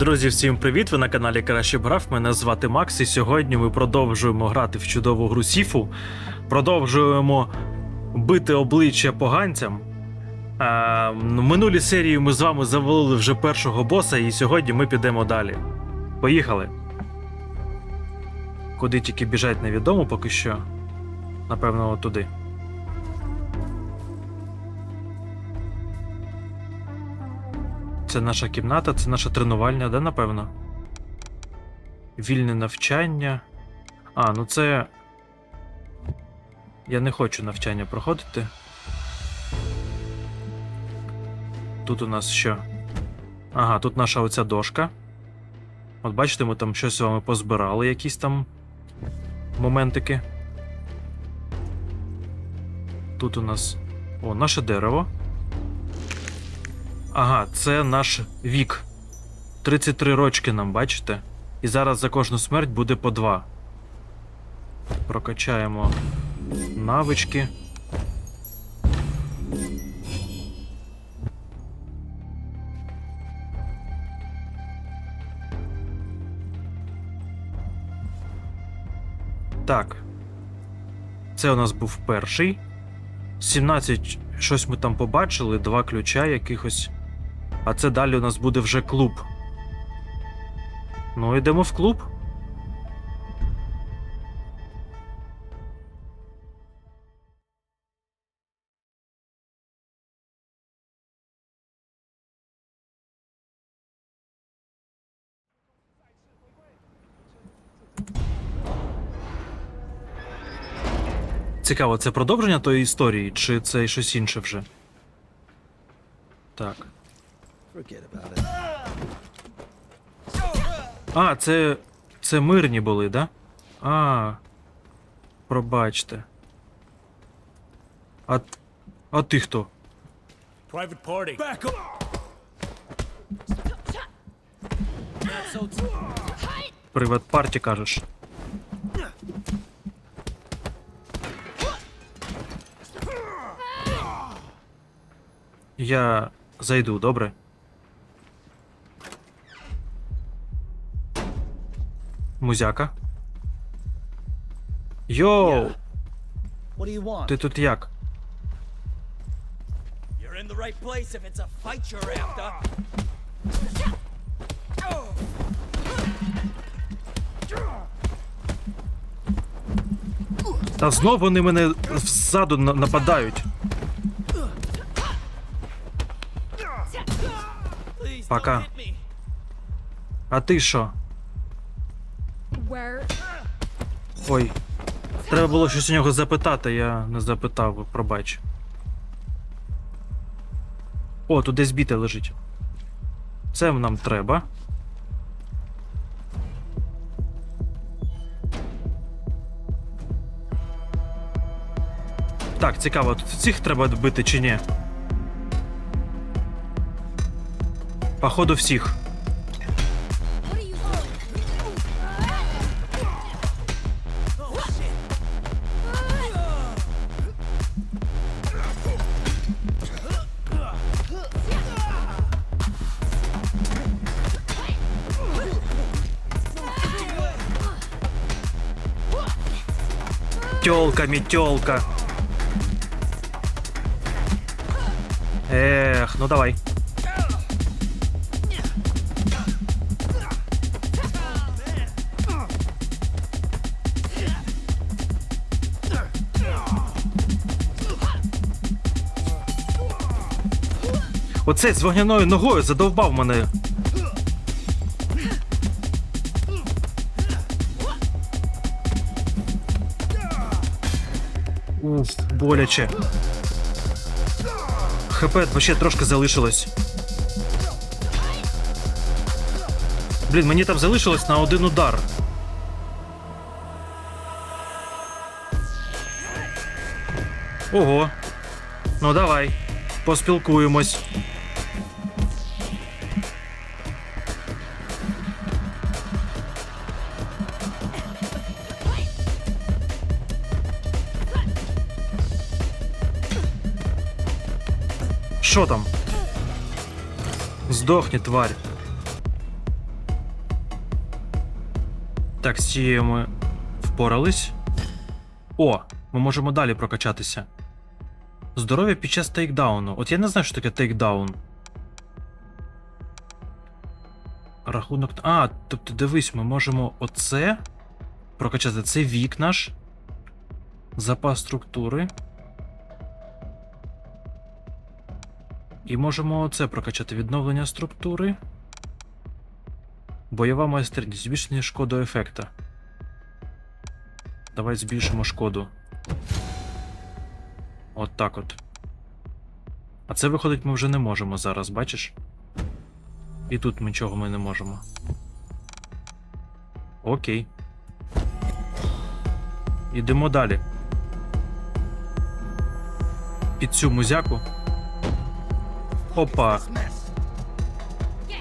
Друзі, всім привіт! Ви на каналі Краще б. Мене звати Макс, і сьогодні ми продовжуємо грати в чудову гру Сіфу. Продовжуємо бити обличчя поганцям. А, в минулій серії ми з вами завалили вже першого боса, і сьогодні ми підемо далі. Поїхали. Куди тільки біжать невідомо поки що. Напевно, туди. Це наша кімната, це наша тренувальня, да, напевно? Вільне навчання. А, ну це. Я не хочу навчання проходити. Тут у нас що? Ага, тут наша оця дошка. От бачите, ми там щось з вами позбирали, якісь там моментики. Тут у нас. О, наше дерево. Ага, це наш вік. 33 рочки нам, бачите? І зараз за кожну смерть буде по 2. Прокачаємо навички. Так. Це у нас був перший. 17 щось ми там побачили, два ключа якихось. А це далі у нас буде вже клуб. Ну, йдемо в клуб. Цікаво, це продовження тої історії, чи це щось інше вже? Так. Forget about it. А, це. Це мирні були, да? А. Пробачте. А. А ти хто? Private party. Back up. Приват парті кажеш. Я зайду, добре? Музяка. Йоу! Ти тут як? Та знов вони мене ззаду на- нападають. Пока. А ти що? Ой. Треба було щось у нього запитати, я не запитав, пробач. О, тут десь біте лежить. Це нам треба. Так, цікаво, тут цих треба бити чи ні? Походу всіх. Тёлка, метелка. Эх, ну давай. Оцей з вогняною ногою задовбав мене. Боляче. ХП вообще трошки залишилось. Блін, мені там залишилось на один удар. Ого. Ну давай, поспілкуємось. Що там? Здохні, тварь. Так, з цією ми впорались. О, ми можемо далі прокачатися. Здоров'я під час тейкдауну. От я не знаю, що таке тейкдаун. Рахунок. А, тобто дивись, ми можемо оце прокачати. Це вік наш. Запас структури. І можемо оце прокачати відновлення структури. Бойова майстерність. Збільшення шкоду ефекта. Давай збільшимо шкоду. От так от. А це виходить, ми вже не можемо зараз, бачиш? І тут нічого ми не можемо. Окей. Ідемо далі. Під цю музяку. Опа.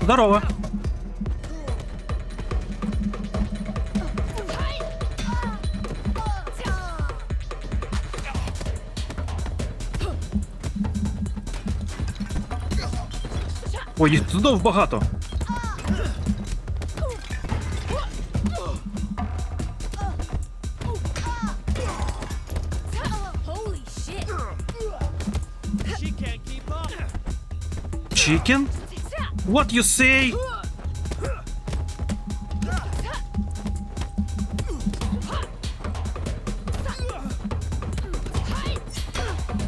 Здорово. Ой, їх знов багато. Chicken? What you say?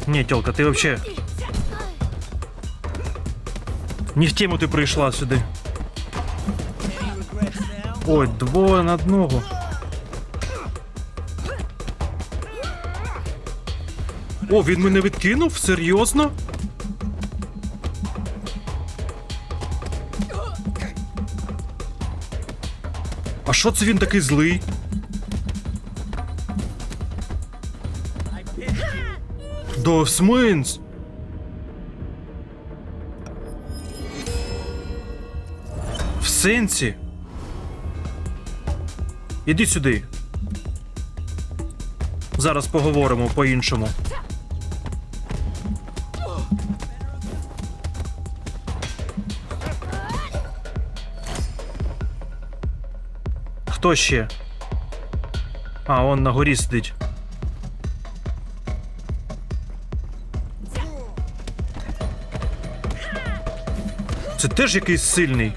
Не, тёлка, ты вообще... Не в тему. Any regrets now? Ой, двоє на одного. О, він мене відкинув? Серйозно? Що це він такий злий? До сминц. В сенсі. Іди сюди. Зараз поговоримо по-іншому. Хто ще? А, он на горі сидить. Це теж якийсь сильний.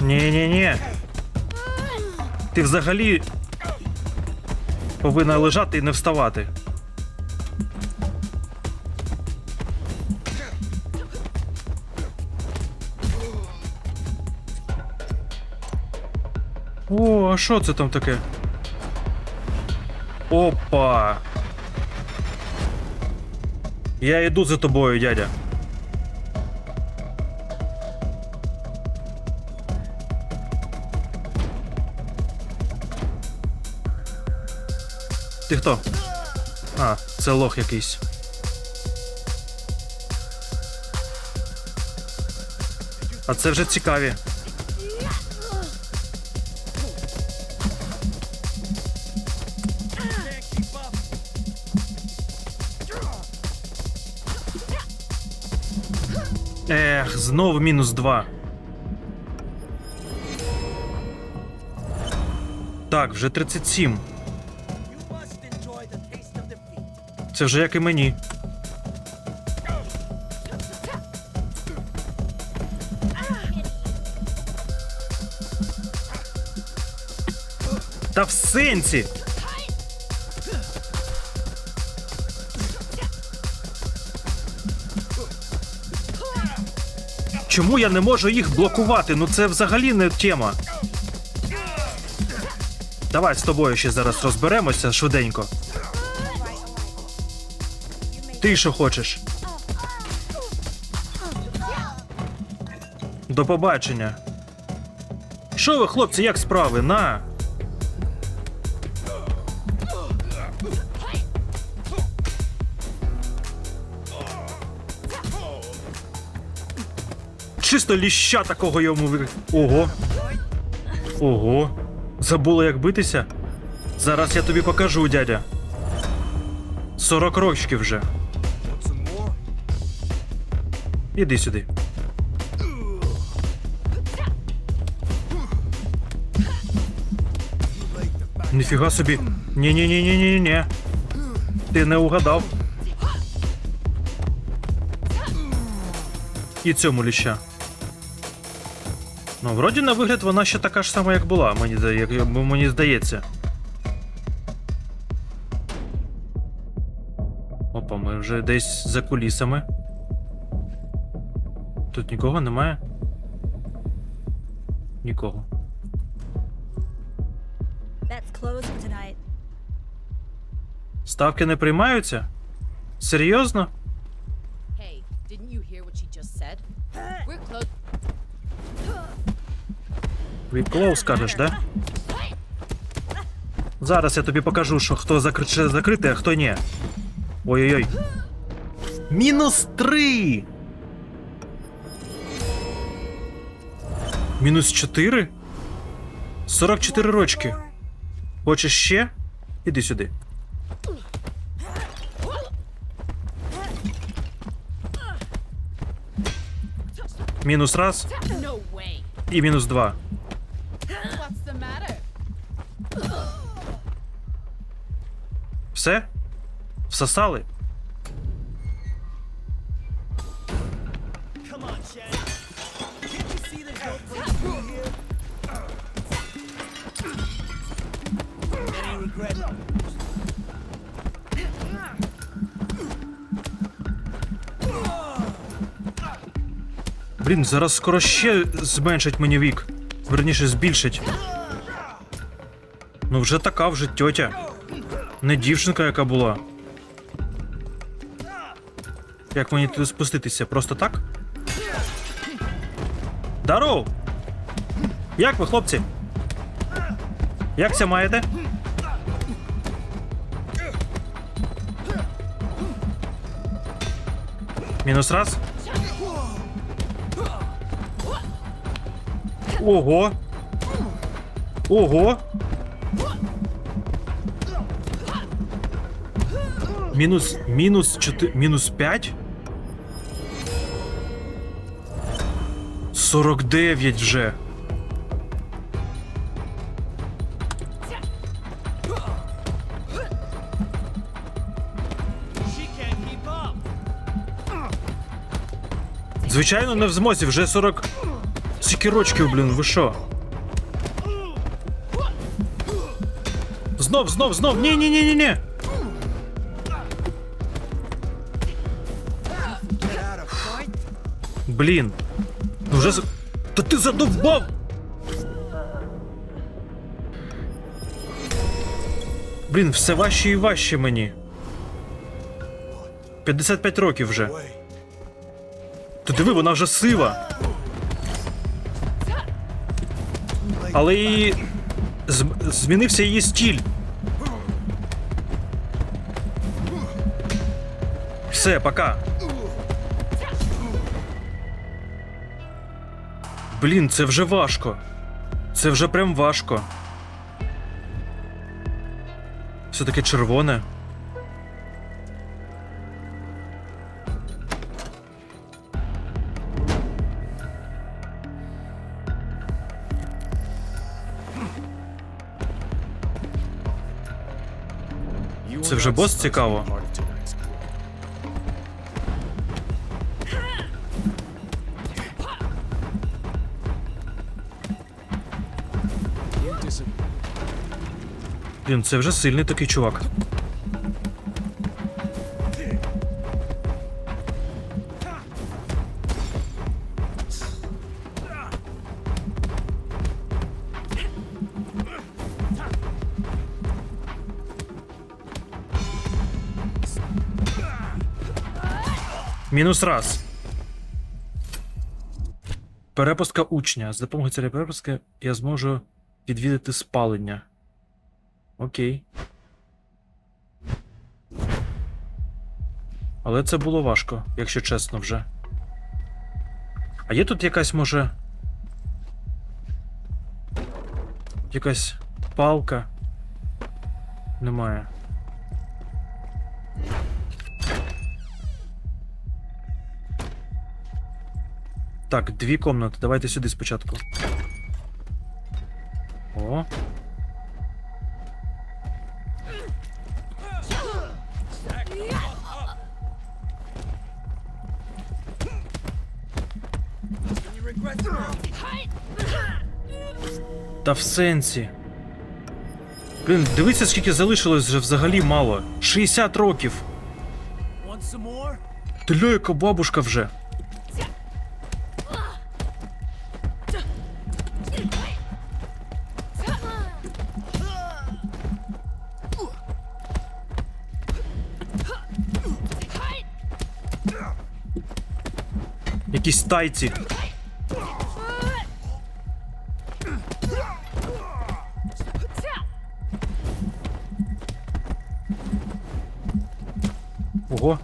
Ні-ні-ні. Ти взагалі повинна лежати і не вставати. О, а що це там таке? Опа. Я йду за тобою, дядя. Ти хто? А, це лох якийсь. А це вже цікаві. Ех, знову мінус два. Так, вже 37. Це вже як і мені. Та в сенсі. Чому я не можу їх блокувати? Ну це взагалі не тема. Давай з тобою ще зараз розберемося швиденько. Ти що хочеш? До побачення. Що ви, хлопці, як справи? На. Чисто ліща такого йому ви. Ого. Ого. Забула, як битися? Зараз я тобі покажу, дядя. 40 років вже. Іди сюди. Ніфіга собі. Ні-ні-ні-ні-ні-ні. Ти не угадав. І цьому ліща. Ну, вроді на вигляд вона ще така ж сама, як була, мені, як, мені здається. Опа, ми вже десь за кулісами. Тут нікого немає? Нікого. Ставки не приймаються? Серйозно? Hey, didn't you hear what she just said? We're close. Відклоу скажеш, да? Зараз я тобі покажу, що хто закри... закритий, а хто ні. Ой-ой-ой. Мінус три! Мінус чотири? 44 рочки. Хочеш ще? Іди сюди. Мінус раз і мінус два. Все? Всосали? Зараз скоро ще зменшить мені вік. Верніше, збільшить. Ну вже така вже тьотя. Не дівчинка, яка була. Як мені туди спуститися? Просто так? Даров! Як ви, хлопці? Якся маєте? Мінус раз. Ого. Ого. Мінус, мінус 4, мінус 5? 49 вже. Звичайно, не в змозі, вже 40. Скільки рочків, блін, ви що? Знов, знов, знов. Ні, ні, ні, ні, ні. Блін. Ну вже. з- Та ти задовбав! Блін, все важче і важче мені. 55 років вже. Ти диви, вона вже сива. Але і змінився її стіль. Все, пока. Блін, це вже важко. Це вже прям важко. Все таке червоне. Це вже бос цікаво. Блін, це вже сильний такий чувак. Мінус раз. Перепустка учня. З допомогою цієї перепустки я зможу відвідати спалення. Окей. Але це було важко, якщо чесно вже. А є тут якась може. Якась палка. Немає. Так, дві комнати. Давайте сюди спочатку. О. Та в сенсі. Блін, дивіться, скільки залишилось вже взагалі мало. 60 років. Want some more? Ти ля, яка бабушка вже. Тайці. Ого.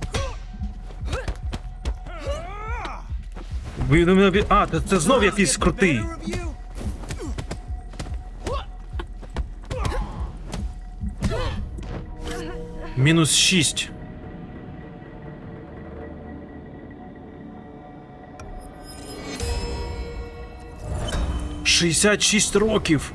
А, це, знов якийсь крутий. Мінус 6. 66 років.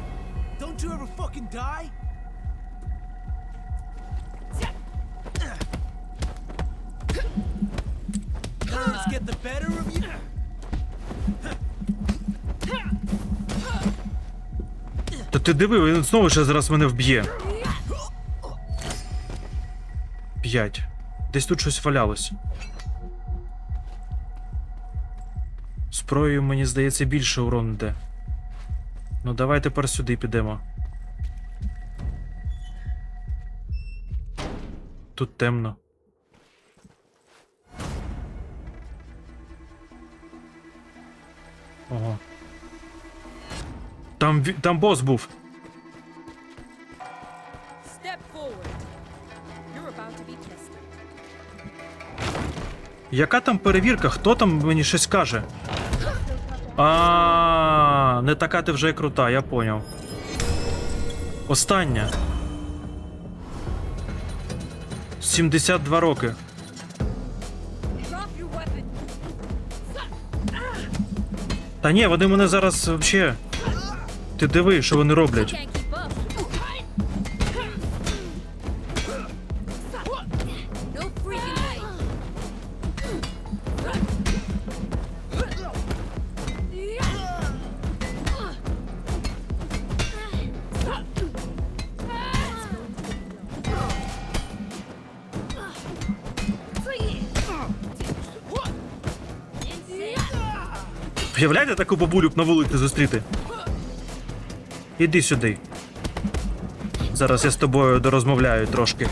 Та ти диви, він знову ще зараз мене вб'є. П'ять. Десь тут щось валялось. Зброєю, мені здається, більше урон йде. Ну, давай тепер сюди підемо. Тут темно. Ого. Там, там бос був. Яка там перевірка? Хто там мені щось каже? А, не така ти вже і крута, я поняв. Остання. 72 роки. Та ні, вони мене зараз взагалі. Ти диви, що вони роблять. Уявляєте таку бабулю на вулиці зустріти? Іди сюди. Зараз я з тобою дорозмовляю трошки.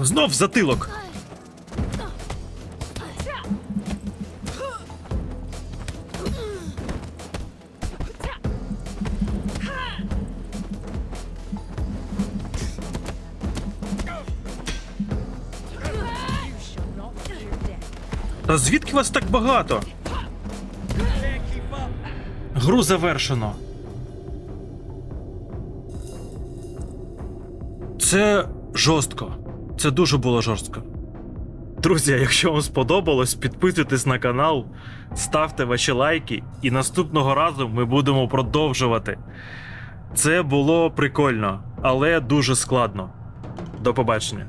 Знов затилок. Та звідки вас так багато? Гру завершено. Це жорстко. Це дуже було жорстко. Друзі, якщо вам сподобалось, підписуйтесь на канал, ставте ваші лайки, і наступного разу ми будемо продовжувати. Це було прикольно, але дуже складно. До побачення.